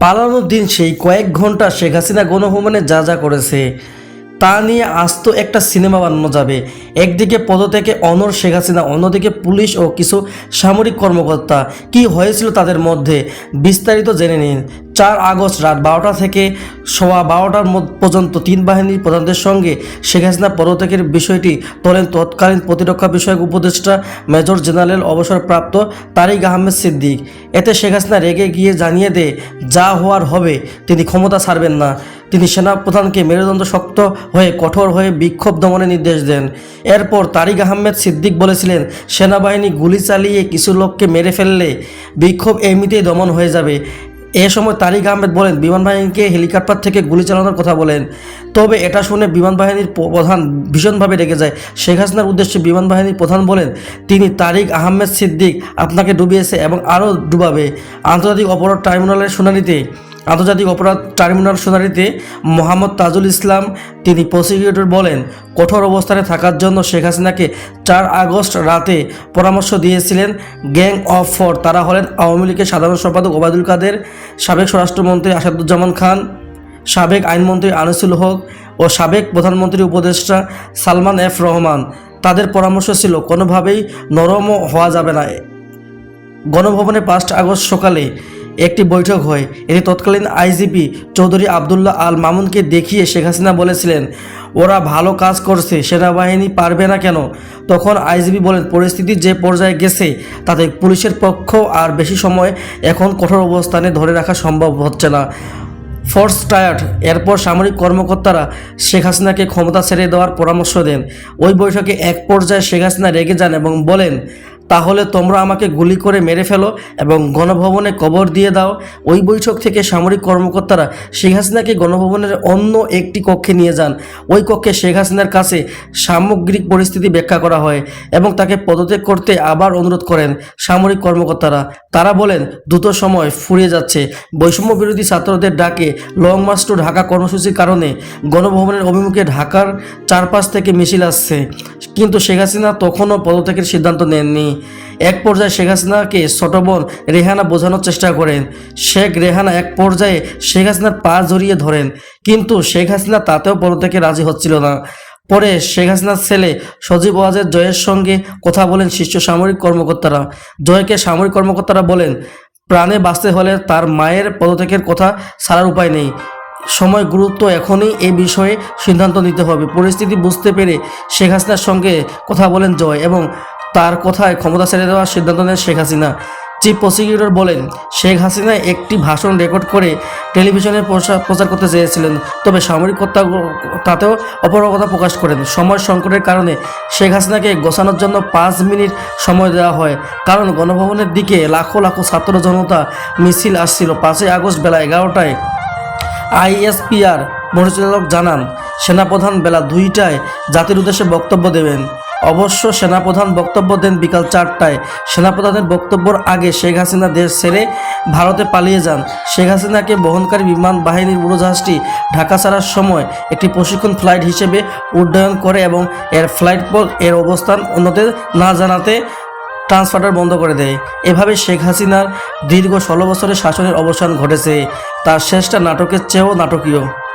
পালানোর দিন সেই কয়েক ঘণ্টা শেখ হাসিনা গণভবনে যা যা করেছে। তা নিয়ে আস্ত একটা সিনেমা বানানো যাবে। একদিকে পদ থেকে অনর শেখ হাসিনা, অন্যদিকে পুলিশ ও কিছু সামরিক কর্মকর্তা। কি হয়েছিল তাদের মধ্যে? বিস্তারিত জেনে নিন। চার আগস্ট রাত বারোটা থেকে সোয়া বারোটার পর্যন্ত তিন বাহিনীর প্রধানদের সঙ্গে শেখ হাসিনা পদত্যাগের বিষয়টি তোলেন তৎকালীন প্রতিরক্ষা বিষয়ক উপদেষ্টা মেজর জেনারেল অবসরপ্রাপ্ত তারিক আহমেদ সিদ্দিক। এতে শেখ হাসিনা রেগে গিয়ে জানিয়ে দেয়, যা হওয়ার হবে, তিনি ক্ষমতা ছাড়বেন না। তিনি সেনাপ্রধানকে মেরুদণ্ড শক্ত হয়ে কঠোর হয়ে বিক্ষোভ দমনের নির্দেশ দেন। এরপর তারিক আহমেদ সিদ্দিক বলেছিলেন, সেনাবাহিনী গুলি চালিয়ে কিছু লোককে মেরে ফেললে বিক্ষোভ এমনিতেই দমন হয়ে যাবে। এ সময় তারিক আহমেদ বলেন বিমান বাহিনীকে হেলিকপ্টার থেকে গুলি চালানোর কথা বলেন। তবে এটা শুনে বিমান বাহিনীর প্রধান ভীষণভাবে রেগে যায়। শেখ হাসিনার উদ্দেশ্যে বিমান বাহিনীর প্রধান বলেন, তিনি তারিক আহমেদ সিদ্দিক আপনাকে ডুবিয়েছে এবং আরও ডুবাবে। আন্তর্জাতিক অপরাধ ট্রাইব্যুনালের শুনানিতে আন্তর্জাতিক অপরাধ ট্রাইব্যুনাল শুনানিতে মোহাম্মদ তাজুল ইসলাম, তিনি প্রসিকিউটর বলেন, কঠোর অবস্থানে থাকার জন্য শেখ হাসিনাকে চার আগস্ট রাতে পরামর্শ দিয়েছিলেন গ্যাং অফ ফর। তারা হলেন আওয়ামী লীগের সাধারণ সম্পাদক ওবায়দুল কাদের, সাবেক স্বরাষ্ট্রমন্ত্রী আসাদুজ্জামান খান, সাবেক আইনমন্ত্রী আনিসুল হক ও সাবেক প্রধানমন্ত্রী উপদেষ্টা সালমান এফ রহমান। তাদের পরামর্শ ছিল, কোনোভাবেই নরমও হওয়া যাবে না। গণভবনে পাঁচ আগস্ট সকালে একটি বৈঠক হয়। এতে তৎকালীন আইজিপি চৌধুরী আবদুল্লাহ আল মামুনকে দেখিয়ে শেখ হাসিনা বলেছিলেন, ওরা ভালো কাজ করছে, সেনাবাহিনী পারবে না কেন? তখন আইজিপি বলেন, পরিস্থিতি যে পর্যায়ে গেছে, তাতে পুলিশের পক্ষ আর বেশি সময় এখন কঠোর অবস্থানে ধরে রাখা সম্ভব হচ্ছে না। ফোর্স টায়ার্ড, এরপর সামরিক কর্মকর্তারা শেখ হাসিনাকে ক্ষমতা ছেড়ে দেওয়ার পরামর্শ দেন। ওই বৈঠকে এক পর্যায়ে শেখ হাসিনা রেগে যান এবং বলেন তাহলে তোমরা আমাকে গুলি করে মেরে ফেলো এবং গণভবনে কবর দিয়ে দাও। ওই বৈঠক থেকে সামরিক কর্মকর্তারা শেখ হাসিনাকে গণভবনের অন্য একটি কক্ষে নিয়ে যান। ওই কক্ষে শেখ হাসিনার কাছে সামগ্রিক পরিস্থিতি ব্যাখ্যা করা হয় এবং তাকে পদত্যাগ করতে আবার অনুরোধ করেন সামরিক কর্মকর্তারা। তারা বলেন, দ্রুত সময় ফুরিয়ে যাচ্ছে। বৈষম্য বিরোধী ছাত্রদের ডাকে লং মার্চ টু ঢাকা কর্মসূচির কারণে গণভবনের অভিমুখে ঢাকার চারপাশ থেকে মিছিল আসছে। কিন্তু শেখ হাসিনা তখনও পদত্যাগের সিদ্ধান্ত নেননি। এক পর্যায়ে শেখ হাসিনাকে ছোট বোন রেহানা বোঝানোর চেষ্টা করেন। শেখ রেহানা এক পর্যায়ে শেখ হাসিনার পা জড়িয়ে ধরেন। কিন্তু শেখ হাসিনা তাতেও পদত্যাগে রাজি হচ্ছিল না। পরে শেখ হাসিনার ছেলে সজীব ওয়াজের জয়ের সঙ্গে কথা বলেন শীর্ষ সামরিক কর্মকর্তারা। জয়কে সামরিক কর্মকর্তারা বলেন, প্রাণে বাঁচতে হলে তার মায়ের পদত্যাগের কথা ছাড়ার উপায় নেই। সময়, গুরুত্ব এখনই এ বিষয়ে সিদ্ধান্ত নিতে হবে। পরিস্থিতি বুঝতে পেরে শেখ হাসিনার সঙ্গে কথা বলেন জয় এবং তার কথায় ক্ষমতা ছেড়ে দেওয়ার সিদ্ধান্ত নেন শেখ হাসিনা। চিফ প্রসিকিউটর বলেন, শেখ হাসিনা একটি ভাষণ রেকর্ড করে টেলিভিশনে প্রচার করতে চেয়েছিলেন। তবে সামরিক কর্তা তাতেও অপরগতা প্রকাশ করেন। সময় সংকটের কারণে শেখ হাসিনাকে গোছানোর জন্য পাঁচ মিনিট সময় দেওয়া হয়। কারণ গণভবনের দিকে লাখো লাখো ছাত্র জনতা মিছিল আসছিল। পাঁচই আগস্ট বেলা এগারোটায় আইএসপিআর পরিচালক জানান, সেনাপ্রধান বেলা দুইটায় জাতির উদ্দেশ্যে বক্তব্য দেবেন। অবশ্য সেনাপ্রধান বক্তব্য দেন বিকাল চারটায়। সেনাপ্রধানের বক্তব্যের আগে শেখ হাসিনা দেশ ছেড়ে ভারতে পালিয়ে যান। শেখ হাসিনাকে বহনকারী বিমান বাহিনীর উড়োজাহাজটি ঢাকা ছাড়ার সময় একটি প্রশিক্ষণ ফ্লাইট হিসেবে উড্ডয়ন করে এবং এর ফ্লাইট পর এর অবস্থান অন্যদের না জানাতে ট্রান্সফার্টার বন্ধ করে দেয়। এভাবে শেখ হাসিনার দীর্ঘ ষোলো বছরের শাসনের অবসান ঘটেছে। তার শেষটা নাটকের চেয়েও নাটকীয়।